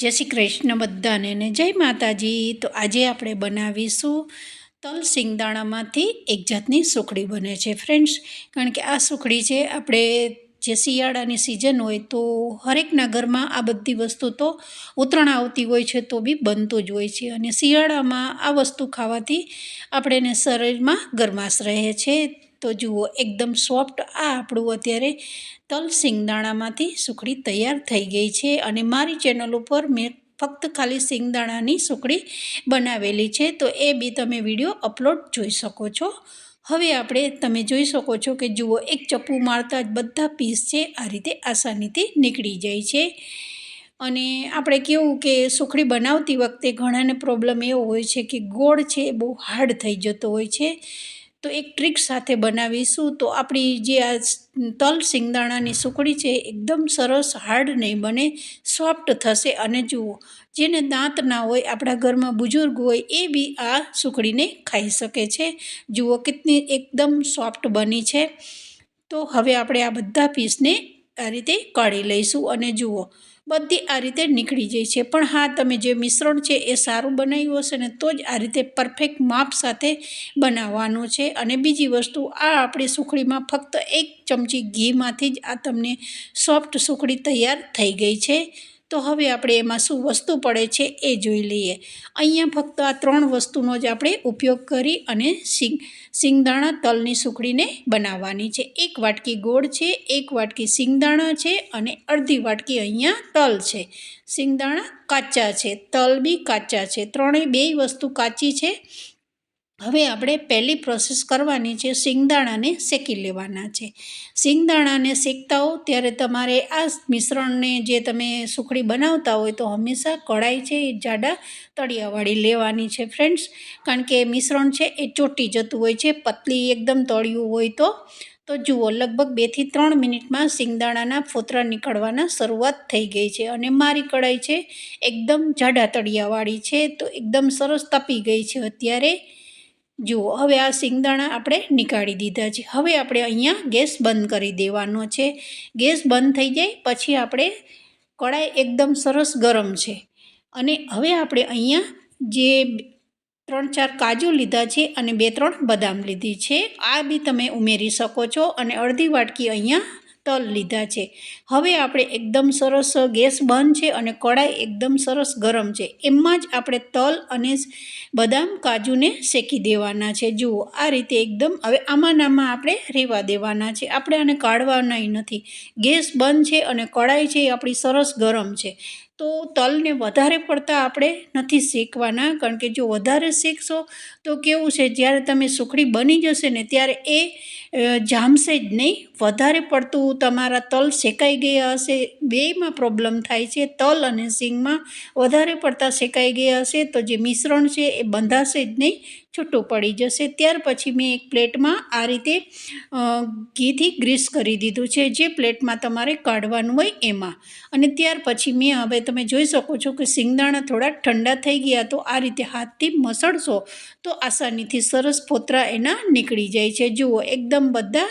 જય શ્રી કૃષ્ણ બધાને જય માતાજી. તો આજે આપણે બનાવીશું તલ સિંગદાણામાંથી એક જાતની સુખડી બને છે ફ્રેન્ડ્સ. કારણ કે આ સુખડી છે, આપણે જે શિયાળાની સિઝન હોય તો હરેકના ઘરમાં આ બધી વસ્તુ તો ઉતરાણ આવતી હોય છે તો બી બનતું જ હોય છે. અને શિયાળામાં આ વસ્તુ ખાવાથી આપણને શરીરમાં ગરમાશ રહે છે. તો જુઓ, એકદમ સોફ્ટ આ આપણું અત્યારે તલ સિંગદાણામાંથી સુખડી તૈયાર થઈ ગઈ છે અને મારી ચેનલ ઉપર મેં ફક્ત ખાલી સિંગદાણાની સુખડી બનાવેલી છે. તો એ બી તમે વીડિયો અપલોડ જોઈ શકો છો. હવે આપણે તમે જોઈ શકો છો કે જુઓ, એક ચપ્પુ મારતા જ બધા પીસ છે, આ રીતે આસાનીથી નીકળી જાય છે. અને આપણે કેવું કે સુખડી બનાવતી વખતે ઘણાને પ્રોબ્લેમ એવો હોય છે કે ગોળ છે એ બહુ હાર્ડ થઈ જતો હોય છે. તો એક ટ્રીક સાથે બનાવીશું તો આપણી જે આ તલ સિંગદાણાની સુકડી છે એકદમ સરસ હાર્ડ નહીં બને, સોફ્ટ થશે અને જુઓ, જેને દાંત ના હોય, આપણા ઘરમાં બુઝુર્ગ હોય એ બી આ સુકડીને ખાઈ શકે છે. જુઓ કેટલી એકદમ સોફ્ટ બની છે. તો હવે આપણે આ બધા પીસને આ રીતે કાઢી લઈશું અને જુઓ બધી આ રીતે નીકળી જાય છે. પણ હા, તમે જે મિશ્રણ છે એ સારું બનાવ્યું હશે ને, તો જ આ રીતે પરફેક્ટ માપ સાથે બનાવવાનું છે. અને બીજી વસ્તુ, આ આપણી સુખડીમાં ફક્ત એક ચમચી ઘીમાંથી જ આ તમને સોફ્ટ સુખડી તૈયાર થઈ ગઈ છે. તો હવે આપણે એમાં શું વસ્તુ પડે છે એ જોઈ લઈએ. અહીંયા ફક્ત આ ત્રણ વસ્તુનો જ આપણે ઉપયોગ કરી અને સિંગ, સિંગદાણા તલની સુખડીને બનાવવાની છે. એક વાટકી ગોળ છે, એક વાટકી સિંગદાણા છે અને અડધી વાટકી અહીંયા તલ છે. સિંગદાણા કાચા છે, તલ બી કાચા છે. ત્રણેય બેય વસ્તુ કાચી છે. હવે આપણે પહેલી પ્રોસેસ કરવાની છે સિંગદાણાને શેકી લેવાના છે. સિંગદાણાને શેકતા હો ત્યારે તમારે આ મિશ્રણને જે તમે સુખડી બનાવતા હોય તો હંમેશા કઢાઈ છે એ જાડા તળિયાવાળી લેવાની છે ફ્રેન્ડ્સ કારણ કે મિશ્રણ છે એ ચોટી જતું હોય છે, પતલી એકદમ તળિયું હોય તો. તો જુઓ, લગભગ બેથી ત્રણ મિનિટમાં સિંગદાણાના ફોતરા નીકળવાના શરૂઆત થઈ ગઈ છે અને મારી કઢાઈ છે એકદમ જાડા તળિયાવાળી છે તો એકદમ સરસ તપી ગઈ છે અત્યારે. જુઓ, હવે આ સિંગદાણા આપણે નીકાળી દીધા છે. હવે આપણે અહીંયા ગેસ બંધ કરી દેવાનો છે. ગેસ બંધ થઈ જાય પછી આપણે કડાઈ એકદમ સરસ ગરમ છે. અને હવે આપણે અહીંયા જે ત્રણ ચાર કાજુ લીધા છે અને બે ત્રણ બદામ લીધી છે. આ બી તમે ઉમેરી શકો છો અને અડધી વાટકી અહીંયા તલ લીધા છે. હવે આપણે એકદમ સરસ ગેસ બંધ છે અને કડાઈ એકદમ સરસ ગરમ છે. એમાં જ આપણે તલ અને બદામ, કાજુને શેકી દેવાના છે. જુઓ, આ રીતે એકદમ હવે આમાં આમાં આપણે રેવા દેવાના છે. આપણે આને કાઢવાના નથી. ગેસ બંધ છે અને કડાઈ છે એ આપણી સરસ ગરમ છે. તો તલને વધારે પડતા આપણે નથી શેકવાના, કારણ કે જો વધારે શેકશો તો કેવું છે, જ્યારે તમે સુખડી બની જશે ને ત્યારે એ જામશે જ નહીં. વધારે પડતું તમારા તલ શેકાઈ ગયા હશે બેમાં પ્રોબ્લેમ થાય છે. તલ અને સિંગમાં વધારે પડતા શેકાઈ ગયા હશે તો જે મિશ્રણ છે એ બંધાશે જ નહીં. છૂટું પડી જશે. ત્યાર પછી મેં એક પ્લેટમાં આ રીતે ઘીથી ગ્રીસ કરી દીધું છે, જે પ્લેટમાં તમારે કાઢવાનું હોય એમાં. અને ત્યાર પછી મેં હવે તમે જોઈ શકો છો કે સિંગદાણા થોડા ઠંડા થઈ ગયા તો આ રીતે હાથથી મસળશો તો આસાનીથી સરસ ફોતરા એના નીકળી જાય છે. જુઓ, એકદમ બધા,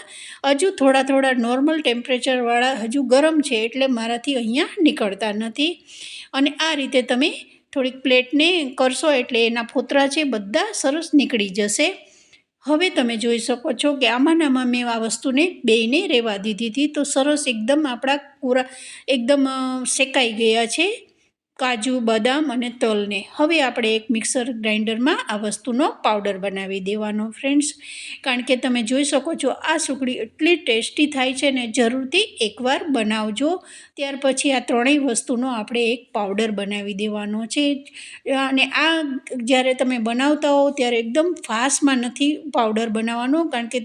હજુ થોડા થોડા નોર્મલ ટેમ્પરેચરવાળા હજુ ગરમ છે એટલે મારાથી અહીંયા નીકળતા નથી. અને આ રીતે તમે થોડીક પ્લેટને કરશો એટલે એના ફોતરા છે બધા સરસ નીકળી જશે. હવે તમે જોઈ શકો છો કે આમાં આમાં મેં આ વસ્તુને બેયને રહેવા દીધી હતી. તો સરસ એકદમ આપણા પૂરા એકદમ શેકાઈ ગયા છે. કાજુ, બદામ અને તલને. હવે આપણે એક મિક્સર ગ્રાઇન્ડરમાં આ વસ્તુનો પાવડર બનાવી દેવાનો, ફ્રેન્ડ્સ. કારણ કે તમે જોઈ શકો છો, આ સુકડી એટલી ટેસ્ટી થાય છે ને જરૂરથી એકવાર બનાવજો. ત્યાર પછી આ ત્રણેય વસ્તુનો આપણે એક પાવડર બનાવી દેવાનો છે. અને આ જ્યારે તમે બનાવતા હો ત્યારે એકદમ ફાસ્ટમાં નથી પાવડર બનાવવાનો, કારણ કે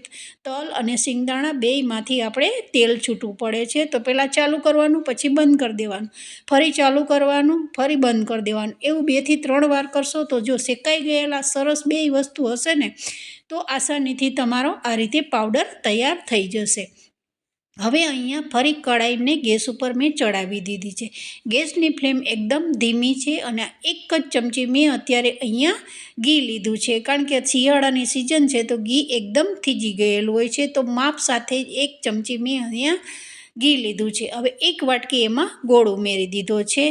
તલ અને સિંગદાણા બેયમાંથી આપણે તેલ છૂટવું પડે છે. તો પહેલાં ચાલુ કરવાનું, પછી બંધ કરી દેવાનું. ફરી ચાલુ કરવાનું ફરી બંધ કરી દેવાનું. એવું બેથી ત્રણ વાર કરશો તો જો શેકાઈ ગયેલા સરસ બે વસ્તુ હશે ને, તો આસાનીથી તમારો આ રીતે પાવડર તૈયાર થઈ જશે. હવે અહીંયા ફરી કડાઈને ગેસ ઉપર મેં ચડાવી દીધી છે. ગેસની ફ્લેમ એકદમ ધીમી છે અને એક જ ચમચી મેં અત્યારે અહીંયા ઘી લીધું છે. કારણ કે શિયાળાની સિઝન છે તો ઘી એકદમ થીજી ગયેલું હોય છે. તો માપ સાથે એક ચમચી મેં અહીંયા ઘી લીધું છે. હવે એક વાટકી એમાં ગોળ ઉમેરી દીધો છે.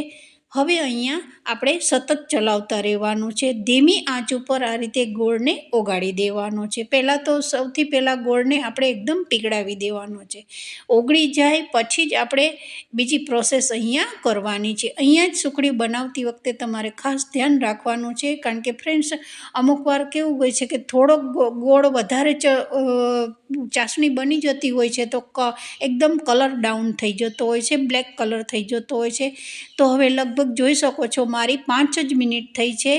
હવે અહીંયા આપણે સતત ચલાવતા રહેવાનું છે. ધીમી આંચ ઉપર આ રીતે ગોળને ઓગાળી દેવાનો છે. પહેલાં તો સૌથી પહેલાં ગોળને આપણે એકદમ પીગળાવી દેવાનો છે. ઓગળી જાય પછી જ આપણે બીજી પ્રોસેસ અહીંયા કરવાની છે. અહીંયા જ સુખડી બનાવતી વખતે તમારે ખાસ ધ્યાન રાખવાનું છે. કારણ કે ફ્રેન્ડ્સ, અમુક વાર કેવું હોય છે કે થોડોક ગોળ વધારે ચ ચાસણી બની જતી હોય છે તો ક, એકદમ કલર ડાઉન થઈ જતો હોય છે. બ્લેક કલર થઈ જતો હોય છે. તો હવે લગભગ જોઈ શકો છો મારી પાંચ જ મિનિટ થઈ છે.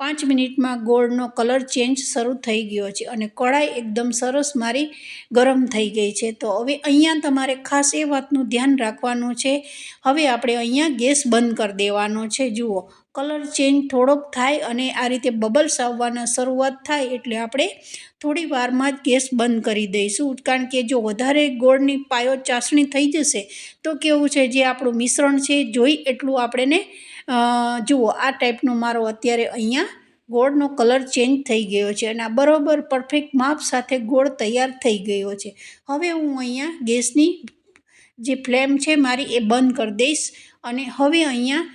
પાંચ મિનિટમાં ગોળનો કલર ચેન્જ શરૂ થઈ ગયો છે અને કઢાઈ એકદમ સરસ મારી ગરમ થઈ ગઈ છે. તો હવે અહીંયા તમારે ખાસ એ વાતનું ધ્યાન રાખવાનું છે. હવે આપણે અહીંયા ગેસ બંધ કરી દેવાનો છે. જુઓ, કલર ચેન્જ થોડોક થાય અને આ રીતે બબલ્સ આવવાના શરૂઆત થાય એટલે આપણે થોડી વારમાં જ ગેસ બંધ કરી દઈશું. કારણ કે જો વધારે ગોળની પાયો ચાસણી થઈ જશે તો કેવું છે, જે આપણું મિશ્રણ છે જોઈ એટલું આપણે જુઓ, આ ટાઈપનો મારો અત્યારે અહીંયા ગોળનો કલર ચેન્જ થઈ ગયો છે અને આ બરાબર પરફેક્ટ માપ સાથે ગોળ તૈયાર થઈ ગયો છે. હવે હું અહીંયા ગેસની જે ફ્લેમ છે મારી એ બંધ કરી દઈશ અને હવે અહીંયા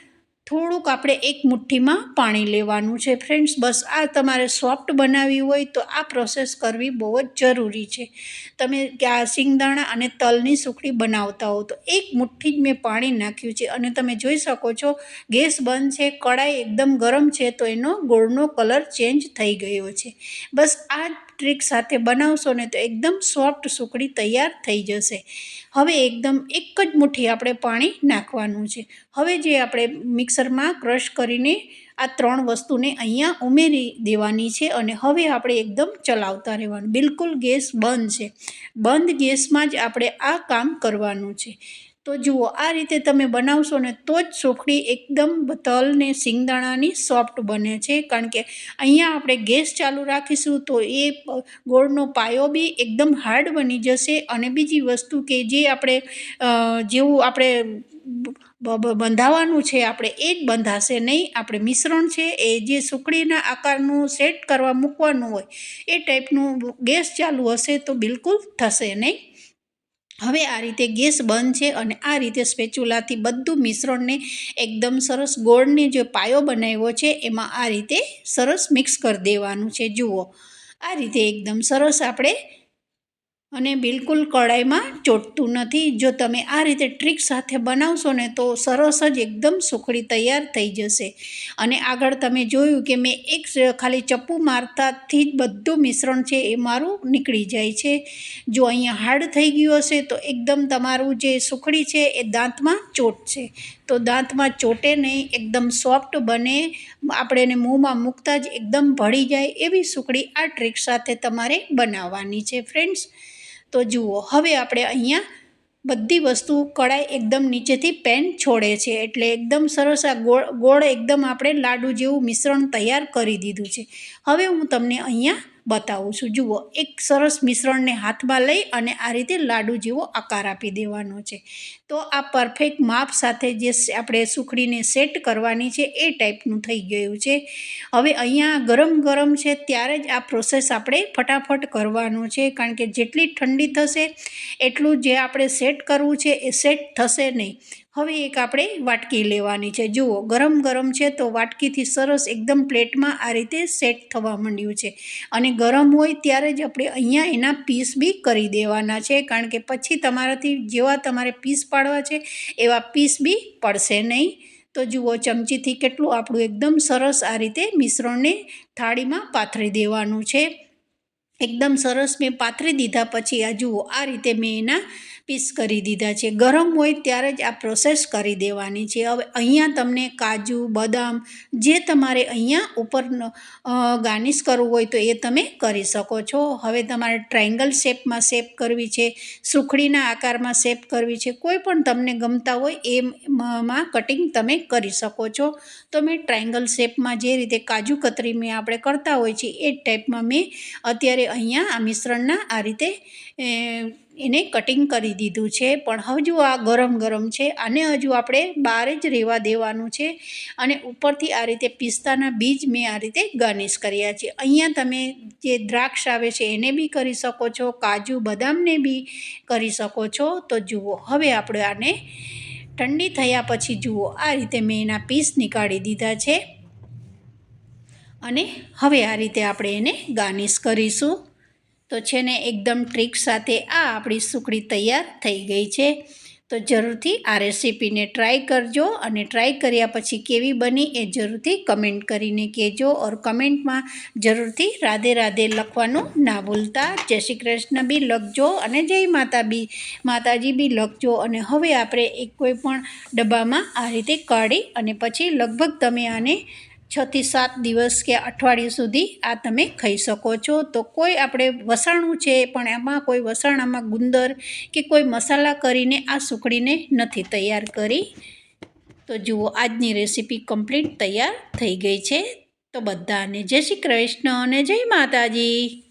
થોડુંક આપણે એક મુઠ્ઠીમાં પાણી લેવાનું છે. ફ્રેન્ડ્સ, બસ આ તમારે સોફ્ટ બનાવવી હોય તો આ પ્રોસેસ કરવી બહુ જ જરૂરી છે. તમે આ સિંગદાણા અને તલની સુખડી બનાવતા હો તો એક મુઠ્ઠી જ મેં પાણી નાખ્યું છે અને તમે જોઈ શકો છો, ગેસ બંધ છે, કડાઈ એકદમ ગરમ છે તો એનો ગોળનો કલર ચેન્જ થઈ ગયો છે. બસ આ ટ્રીક સાથે બનાવશો ને તો એકદમ સોફ્ટ સુખડી તૈયાર થઈ જશે. હવે એકદમ એક જ મુઠ્ઠી આપણે પાણી નાખવાનું છે. હવે જે આપણે મિક્સરમાં ક્રશ કરીને આ ત્રણ વસ્તુને અહીંયા ઉમેરી દેવાની છે અને હવે આપણે એકદમ ચલાવતા રહેવાનું. બિલકુલ ગેસ બંધ છે. બંધ ગેસમાં જ આપણે આ કામ કરવાનું છે. તો જુઓ, આ રીતે તમે બનાવશો ને તો જ સુખડી એકદમ તલ ને સિંગદાણાની સોફ્ટ બને છે. કારણ કે અહીંયા આપણે ગેસ ચાલુ રાખીશું તો એ ગોળનો પાયો બી એકદમ હાર્ડ બની જશે અને બીજી વસ્તુ કે જે આપણે જેવું આપણે બંધાવાનું છે, આપણે એ જ બંધાશે નહીં. આપણે મિશ્રણ છે, એ જે સુકડીના આકારનું સેટ કરવા મૂકવાનું હોય, એ ટાઈપનું ગેસ ચાલુ હશે તો બિલકુલ થશે નહીં. હવે આ રીતે ગેસ બંધ છે અને આ રીતે સ્પેચ્યુલાથી બધું મિશ્રણને એકદમ સરસ ગોળને જે પાયો બનાવ્યો છે, એમાં આ રીતે સરસ મિક્સ કરી દેવાનું છે. જુઓ, આ રીતે એકદમ સરસ આપણે અને બિલકુલ કડાઈમાં ચોટતું નથી. જો તમે આ રીતે ટ્રીક સાથે બનાવશો ને તો સરસ જ એકદમ સુખડી તૈયાર થઈ જશે. અને આગળ તમે જોયું કે મેં એક ખાલી ચપ્પુ મારતાથી જ બધું મિશ્રણ છે એ મારું નીકળી જાય છે. જો અહીંયા હાર્ડ થઈ ગયું હશે તો એકદમ તમારું જે સુખડી છે એ દાંતમાં ચોટશે. તો દાંતમાં ચોટે નહીં, એકદમ સોફ્ટ બને. આપણે એને મોંમાં મૂકતા જ એકદમ ભળી જાય એવી સુખડી આ ટ્રીક સાથે તમારે બનાવવાની છે. ફ્રેન્ડ્સ તો જુઓ, હવે આપણે અહીંયા બધી વસ્તુ કઢાઈ એકદમ નીચેથી પેન છોડે છે. એટલે એકદમ સરસ આ ગોળ ગોળ એકદમ આપણે લાડુ જેવું મિશ્રણ તૈયાર કરી દીધું છે. હવે હું તમને અહીંયા બતાવું છું. જુઓ, એક સરસ મિશ્રણને હાથમાં લઈ અને આ રીતે લાડુ જેવો આકાર આપી દેવાનો છે. તો આ પરફેક્ટ માપ સાથે જે આપણે સુખડીને સેટ કરવાની છે એ ટાઈપનું થઈ ગયું છે. હવે અહીંયા ગરમ ગરમ છે ત્યારે જ આ પ્રોસેસ આપણે ફટાફટ કરવાનું છે. કારણ કે જેટલી ઠંડી થશે, એટલું જે આપણે સેટ કરવું છે એ સેટ થશે નહીં. હવે એક આપણે વાટકી લેવાની છે. જુઓ, ગરમ ગરમ છે તો વાટકીથી સરસ એકદમ પ્લેટમાં આ રીતે સેટ થવા માંડ્યું છે. અને ગરમ હોય ત્યારે જ આપણે અહીંયા એના પીસ બી કરી દેવાના છે. કારણ કે પછી તમારાથી જેવા તમારે પીસ પાડવા છે, એવા પીસ બી પડશે નહીં. તો જુઓ, ચમચીથી કેટલું આપણું એકદમ સરસ આ રીતે મિશ્રણને થાળીમાં પાથરી દેવાનું છે. એકદમ સરસ મેં પાથરી દીધા પછી આ જુઓ, આ રીતે મેં એના પીસ કરી દીધા છે. ગરમ હોય ત્યારે જ આ પ્રોસેસ કરી દેવાની છે. હવે અહીંયા તમને કાજુ, બદામ જે તમારે અહીંયા ઉપર ગાર્નિશ કરવું હોય તો એ તમે કરી શકો છો. હવે તમારે ટ્રાયંગલ શેપમાં શેપ કરવી છે, સુખડીના આકારમાં શેપ કરવી છે. કોઈ પણ તમને ગમતા હોય એમાં કટિંગ તમે કરી શકો છો. તો મેં ટ્રાયંગલ શેપમાં જે રીતે કાજુ કતરી મેં આપણે કરતા હોય છે એ ટાઈપમાં મેં અત્યારે અહીંયા આ મિશ્રણના આ રીતે એને કટિંગ કરી દીધું છે. પણ હજુ આ ગરમ ગરમ છે. આને હજુ આપણે બહાર જ રહેવા દેવાનું છે. અને ઉપરથી આ રીતે પિસ્તાના બીજ મેં આ રીતે ગાર્નિશ કર્યા છે. અહીંયા તમે જે દ્રાક્ષ આવે છે એને બી કરી શકો છો. કાજુ, બદામને બી કરી શકો છો. તો જુઓ, હવે આપણે આને ઠંડી થયા પછી જુઓ, આ રીતે મેં એના પીસ નીકાળી દીધા છે. અને હવે આ રીતે આપણે એને ગાર્નિશ કરીશું. તો છે ને એકદમ ટ્રીક સાથે આ આપણી સુકડી તૈયાર થઈ ગઈ છે. તો જરૂરથી આ રેસીપીને ટ્રાય કરજો અને ટ્રાય કર્યા પછી કેવી બની એ જરૂરથી કમેન્ટ કરીને કહેજો ઓર કમેન્ટમાં જરૂરથી રાધે રાધે લખવાનું ના ભૂલતા. જય શ્રી કૃષ્ણ બી લખજો અને જય માતા બી. માતાજી બી લખજો અને હવે આપણે એક કોઈ પણ ડબ્બામાં આ રીતે કાઢી અને પછી લગભગ તમે આને છથી સાત દિવસ કે અઠવાડિયું સુધી આ તમે ખાઈ શકો છો. તો કોઈ આપણે વસાણું છે પણ એમાં કોઈ વસાણામાં ગુંદર કે કોઈ મસાલા કરીને આ સુકડીને નથી તૈયાર કરી. તો જુઓ, આજની રેસીપી કમ્પ્લીટ તૈયાર થઈ ગઈ છે. તો બધાને જય શ્રી કૃષ્ણ અને જય માતાજી.